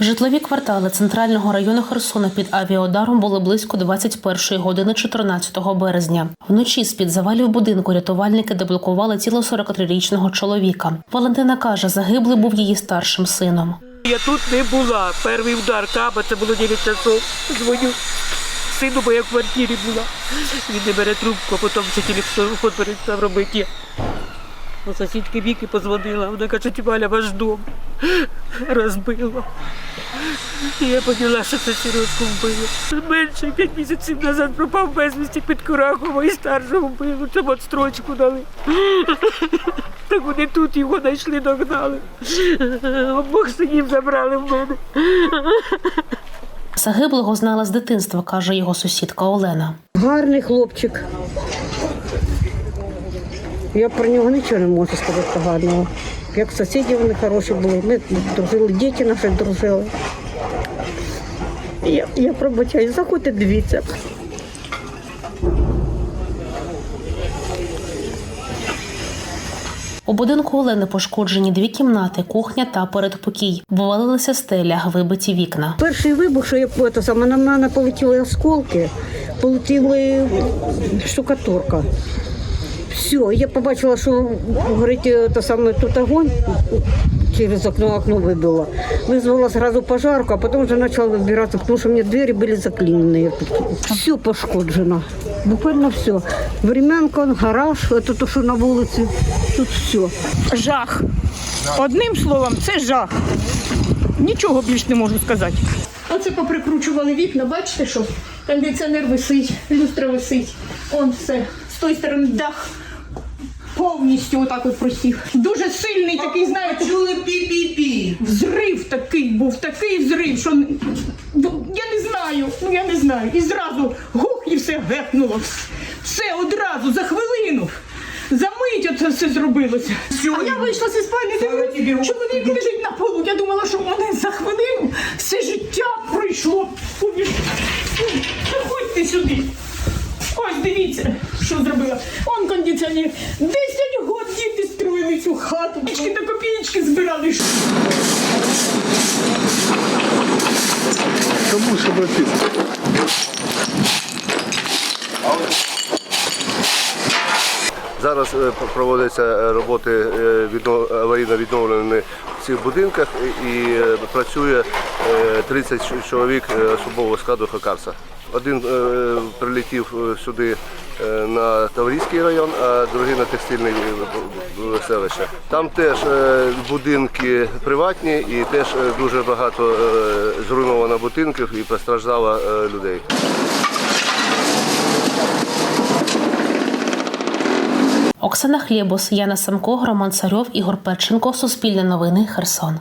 Житлові квартали центрального району Херсона під авіаударом були близько 21 години 14 березня. Вночі з під завалів будинку рятувальники деблокували тіло 43-річного чоловіка. Валентина каже, загиблий був її старшим сином. Я тут не була. Перший удар каба, це було 9 часов. Дзвоню сину, бо я в квартирі була. Він не бере трубку, а потім ще телефон перестав робити. У сусідки Віки позвонила, вона каже, Валя, ваш дом розбило. І я поняла, що це Сережку вбило. Менше п'ять місяців назад пропав безвісті під Курахово і старшого вбило. Це от строчку дали. Так вони тут його знайшли, догнали. Обох синів забрали в мене. Загиблого знала з дитинства, каже його сусідка Олена. Гарний хлопчик. Я про нього нічого не можу сказати гарного. Як сусіді вони хороші були, ми дружили, діти наші дружили. Я, я пробачаю, заходьте, дивіться. У будинку Олени пошкоджені дві кімнати, кухня та передпокій. Вивалилися стеля, вибиті вікна. Перший вибух, що я це саме на мене полетіли осколки, полетіли штукатурка. Все, я побачила, що горить та саме тут огонь Через окно окно выбило. Вызвала сразу пожарку, а потом уже начала выбираться, потому что у меня двери были заклиненные. Все пошкоджено. Буквально все. Времянка, гараж, это то, что на вулиці. Тут все. жах. Одним словом, це жах. Нічого більш не можу сказати. Оце поприкручували вікна, бачите, що кондиціонер висить, люстра висить. Он все. З тої сторони дах повністю отак от просів. Дуже сильний такий, знаєте. Взрив такий був, такий взрив, що я не знаю, ну я не знаю. І зразу гух і все гепнуло. Все одразу, за хвилину. За мить оце все зробилося. А я вийшла зі спальні, дивлюсь, чоловік лежить на полу. Я думала, що в мене за хвилину все життя пройшло. Ой, Заходьте сюди. Ось дивіться, що зробила. Он кондиціонер. Десять год діти цю хату. Копійки до копійки збирали. Кому ж обратиться? Зараз е, проводяться е, роботи е, аварійно-відновлені в цих будинках і працює е, 30 чоловік особового складу Хакарса. Один прилетів сюди на Таврійський район, а другий на текстильне е, селище. Там теж е, будинки приватні і теж е, дуже багато е, зруйновано будинків і постраждало е, людей. Оксана Хлєбус, Яна Самко, Роман Царьов, Ігор Печенко. Суспільне новини. Херсон.